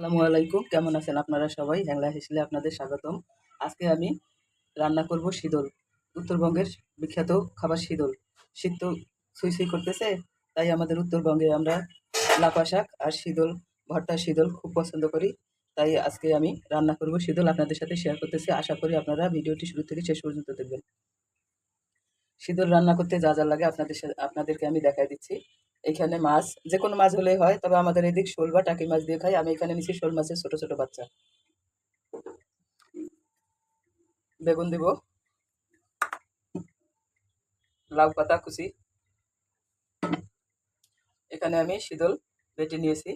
আসসালামু আলাইকুম। কেমন আছেন আপনারা সবাই? হ্যাংলা হেসলে আপনাদের স্বাগতম। আজকে আমি রান্না করব শীতল। উত্তরবঙ্গের বিখ্যাত খাবার শীতল। শীত তো সুই সুই করতেছে, তাই আমাদের উত্তরবঙ্গে আমরা লাপা শাক আর শীতল, ভর্তা শীতল খুব পছন্দ করি। তাই আজকে আমি রান্না করব শীতল। আপনাদের সাথে শেয়ার করতেছি। আশা করি আপনারা ভিডিওটি শুরু থেকে শেষ পর্যন্ত দেখবেন। শীতল রান্না করতে যা যা লাগে আপনাদের সাথে আপনাদেরকে আমি দেখাই দিচ্ছি। এখানে মাছ যে কোনো মাছ হলেই হয়, তবে আমাদের এদিক শোল বা টাকি মাছ দিয়ে খাই। আমি এখানে নিচ্ছি শোল মাছের ছোট ছোট বাচ্চা। বেগুন দিব। লাউ পাতা, কুচি। এখানে আমি শীতল বেটে নিয়েছি।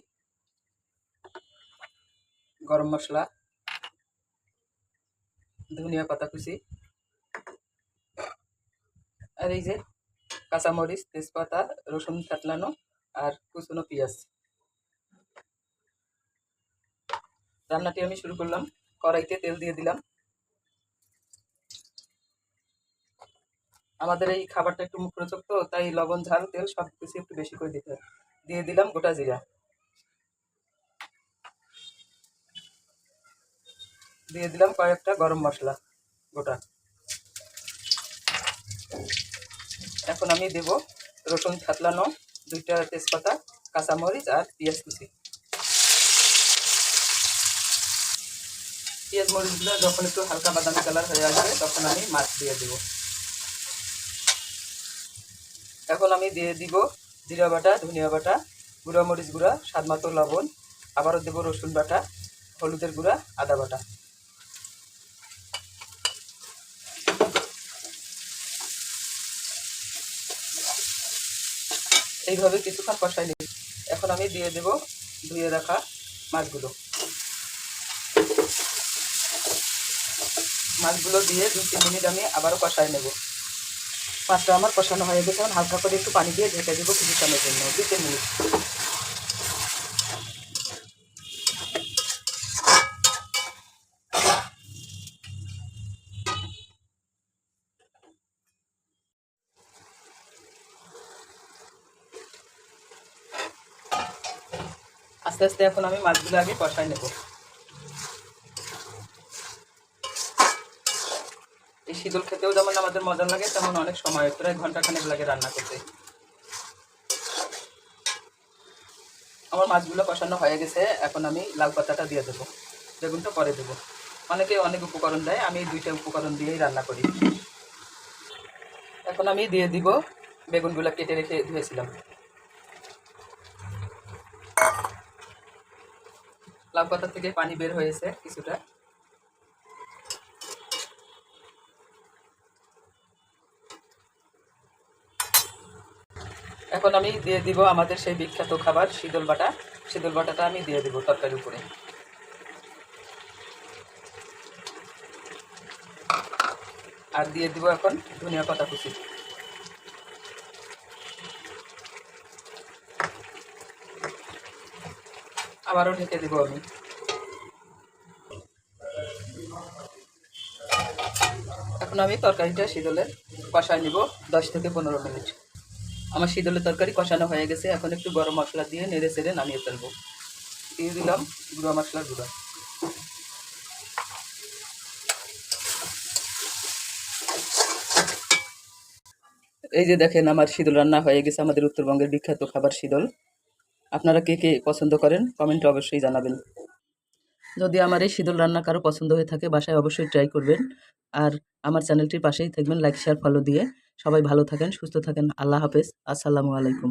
গরম মশলা। ধনিয়া পাতা, কুচি। আর এই যে কাঁচামরিচ, তেজপাতা, রসুন কাটলানো আর কুচনো পেঁয়াজ। রান্নাটি আমি শুরু করলাম। কড়াইতে তেল দিয়ে দিলাম। আমাদের এই খাবারটা একটু মুখরোচক তো, তাই লবণ, ঝাল, তেল সব কিছু একটু বেশি করে দিতে দিয়ে দিলাম গোটা জিরা। দিয়ে দিলাম কয়েকটা গরম মশলা গোটা। এখন আমি দেব রসুন থাতলানো দুইটা তেজপাতা, কাঁচামরিচ আর পেঁয়াজ কুচি। পেঁয়াজ মরিচগুলো যখন একটু হালকা বাদামি কালার হয়ে আসবে, তখন আমি মাছ দিয়ে দেব। এখন আমি দিয়ে দিব জিরা বাটা, ধনিয়া বাটা, গুঁড়া মরিচ গুঁড়া স্বাদ মতো লবণ। আবারও দেবো রসুন বাটা, হলুদের গুঁড়া, আদা বাটা। এইভাবে কিছুক্ষণ কষাই নিই এখন আমি দিয়ে দেব ধুয়ে রাখা মাছগুলো। মাছগুলো দিয়ে দু তিন মিনিট আমি আবারও কষাই নেব। মাছটা আমার কষানো হয়ে গেছে। এখন হালকা করে একটু পানি দিয়ে ঢেকে দেবো কিছুক্ষণের জন্য, দু তিন মিনিট। আস্তে আস্তে এখন আমি মাছগুলো আগে কষাই নেব। এই শীতল খেতেও যেমন আমাদের মজা লাগে, তেমন অনেক সময়, প্রায় ঘণ্টা খানেক লাগে রান্না করতে। আমার মাছগুলো কষানো হয়ে গেছে, এখন আমি লাল পাতাটা দিয়ে দেবো। বেগুনটা পরে দেবো। অনেকে অনেক উপকরণ দেয়, আমি দুইটা উপকরণ দিয়েই রান্না করি। এখন আমি দিয়ে দিব বেগুনগুলো কেটে রেখে ধুয়েছিলাম। লাউ পাতা থেকে পানি বের হয়েছে কিছুটা। এখন আমি দিয়ে দিব আমাদের সেই বিখ্যাত খাবার, শীতল বাটা। শীতল বাটাটা আমি দিয়ে দিব তরকারির উপরে। আর দিয়ে দিব এখন ধনিয়া পাতা কুচি। আবারও ঢেকে দিব আমি। এখন আমি তরকারিটা শীতলের কষায় নিব, দশ থেকে পনেরো মিনিট। আমার শীতলের তরকারি কষানো হয়ে গেছে, এখন একটু গরম মশলা দিয়ে নেড়ে চেড়ে নামিয়ে ফেলব। দিয়ে দিলাম গুঁড়ো মশলার গুঁড়ো। এই যে দেখেন, আমার শীতল রান্না হয়ে গেছে, আমাদের উত্তরবঙ্গের বিখ্যাত খাবার শীতল। আপনারা কে কে পছন্দ করেন কমেন্টে অবশ্যই জানাবেন। যদি আমার এই শীতল রান্না কারও পছন্দ হয়ে থাকে, বাসায় অবশ্যই ট্রাই করবেন। আর আমার চ্যানেলটির পাশেই থাকবেন লাইক শেয়ার ফলো দিয়ে। সবাই ভালো থাকেন, সুস্থ থাকেন। আল্লাহ হাফেজ। আসসালামু আলাইকুম।